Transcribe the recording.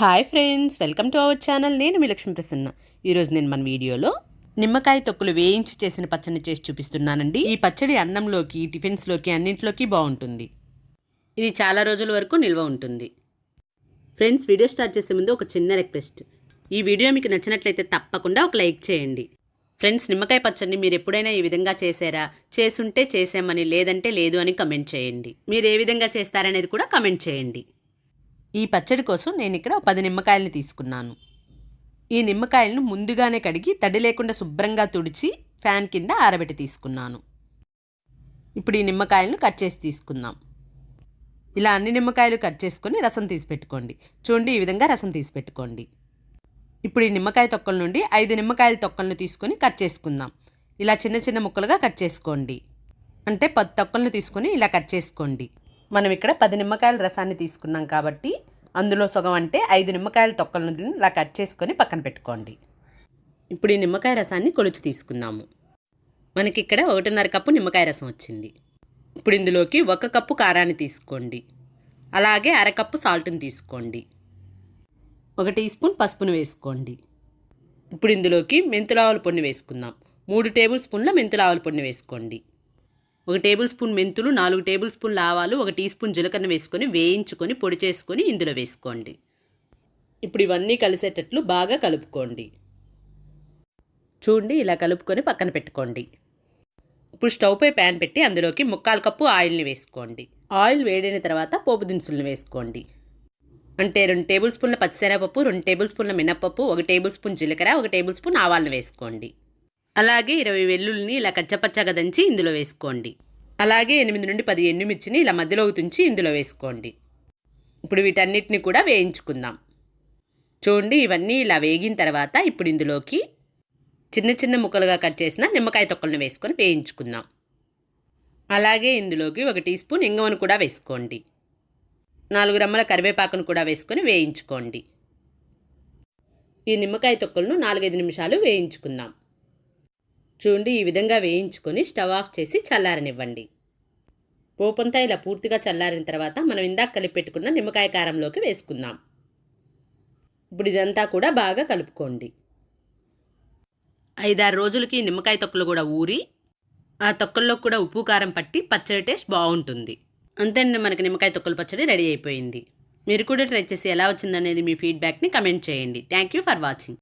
Hi friends welcome to our channel. నేను మీ లక్ష్మీ ప్రసన్న. ఈరోజు నేను మన వీడియోలో నిమ్మకాయ తొక్కులు వేయించి చేసిన పచ్చడి చేసి చూపిస్తున్నానండి. ఈ పచ్చడి అన్నంలోకి టిఫిన్స్లోకి అన్నింటిలోకి బాగుంటుంది. ఇది చాలా రోజుల వరకు నిల్వ ఉంటుంది. ఫ్రెండ్స్ వీడియో స్టార్ట్ చేసే ముందు ఒక చిన్న రిక్వెస్ట్. ఈ వీడియో మీకు నచ్చినట్లయితే తప్పకుండా ఒక లైక్ చేయండి. ఫ్రెండ్స్ నిమ్మకాయ పచ్చడిని మీరు ఎప్పుడైనా ఈ విధంగా చేశారా? చేసుంటే చేసామని లేదంటే లేదు అని కమెంట్ చేయండి. మీరు ఏ విధంగా చేస్తారనేది కూడా కమెంట్ చేయండి. ఈ పచ్చడి కోసం నేను ఇక్కడ పది నిమ్మకాయలను తీసుకున్నాను. ఈ నిమ్మకాయలను ముందుగానే కడిగి తడి లేకుండా శుభ్రంగా తుడిచి ఫ్యాన్ కింద ఆరబెట్టి తీసుకున్నాను. ఇప్పుడు ఈ నిమ్మకాయలను కట్ చేసి తీసుకుందాం. ఇలా అన్ని నిమ్మకాయలు కట్ చేసుకొని రసం తీసి పెట్టుకోండి. చూడండి ఈ విధంగా రసం తీసి పెట్టుకోండి. ఇప్పుడు ఈ నిమ్మకాయ తొక్కల నుండి ఐదు నిమ్మకాయల తొక్కలను తీసుకొని కట్ చేసుకుందాం. ఇలా చిన్న చిన్న ముక్కలుగా కట్ చేసుకోండి. అంటే పది తొక్కలను తీసుకొని ఇలా కట్ చేసుకోండి. మనం ఇక్కడ పది నిమ్మకాయల రసాన్ని తీసుకున్నాం కాబట్టి అందులో సగం అంటే ఐదు నిమ్మకాయల తొక్కలను ఇలా కట్ చేసుకొని పక్కన పెట్టుకోండి. ఇప్పుడు ఈ నిమ్మకాయ రసాన్ని కొలుచు తీసుకుందాము. మనకి ఇక్కడ ఒకటిన్నర కప్పు నిమ్మకాయ రసం వచ్చింది. ఇప్పుడు ఇందులోకి ఒక కప్పు కారాన్ని తీసుకోండి. అలాగే అరకప్పు సాల్ట్ని తీసుకోండి. ఒక టీ స్పూన్ పసుపును వేసుకోండి. ఇప్పుడు ఇందులోకి మెంతుల ఆవుల పొడిని వేసుకుందాం. మూడు టేబుల్ స్పూన్ల మెంతుల ఆవుల పొడిని వేసుకోండి. ఒక టేబుల్ స్పూన్ మెంతులు నాలుగు టేబుల్ స్పూన్ల ఆవాలు ఒక టీ స్పూన్ జీలకర్ర వేసుకొని వేయించుకొని పొడి చేసుకొని ఇందులో వేసుకోండి. ఇప్పుడు ఇవన్నీ కలిసేటట్లు బాగా కలుపుకోండి. చూడండి ఇలా కలుపుకొని పక్కన పెట్టుకోండి. ఇప్పుడు స్టవ్ పై ప్యాన్ పెట్టి అందులోకి ముక్కాలు కప్పు ఆయిల్ని వేసుకోండి. ఆయిల్ వేడైన తర్వాత పోపు దినుసులను వేసుకోండి. అంటే రెండు టేబుల్ స్పూన్ల పచ్చిశనగపప్పు రెండు టేబుల్ స్పూన్ల మినప్పప్పు ఒక టేబుల్ స్పూన్ జీలకర్ర ఒక టేబుల్ స్పూన్ ఆవాలను వేసుకోండి. అలాగే ఇరవై వెల్లుల్ని ఇలా కచ్చపచ్చగా దంచి ఇందులో వేసుకోండి. అలాగే ఎనిమిది నుండి పది ఎండుమిర్చిని ఇలా మధ్యలోకి తుంచి ఇందులో వేసుకోండి. ఇప్పుడు వీటన్నిటిని కూడా వేయించుకుందాం. చూడండి ఇవన్నీ ఇలా వేగిన తర్వాత ఇప్పుడు ఇందులోకి చిన్న చిన్న ముక్కలుగా కట్ చేసిన నిమ్మకాయ తొక్కలను వేసుకొని వేయించుకుందాం. అలాగే ఇందులోకి ఒక టీ స్పూన్ ఇంగవను కూడా వేసుకోండి. నాలుగు రమ్మల కరివేపాకును కూడా వేసుకొని వేయించుకోండి. ఈ నిమ్మకాయ తొక్కలను నాలుగైదు నిమిషాలు వేయించుకుందాం. చూడండి ఈ విధంగా వేయించుకొని స్టవ్ ఆఫ్ చేసి చల్లారనివ్వండి. పోపంతా ఇలా పూర్తిగా చల్లారిన తర్వాత మనం ఇందాక కలిపి పెట్టుకున్న నిమ్మకాయ కారంలోకి వేసుకుందాం. ఇప్పుడు ఇదంతా కూడా బాగా కలుపుకోండి. ఐదారు రోజులకి నిమ్మకాయ తొక్కలు కూడా ఊరి ఆ తొక్కల్లో కూడా ఉప్పు కారం పట్టి పచ్చడి టేస్ట్ బాగుంటుంది. అంతేనండి మనకి నిమ్మకాయ తొక్కల పచ్చడి రెడీ అయిపోయింది. మీరు కూడా ట్రై చేసి ఎలా వచ్చిందనేది మీ ఫీడ్బ్యాక్ని కమెంట్ చేయండి. Thank you for watching.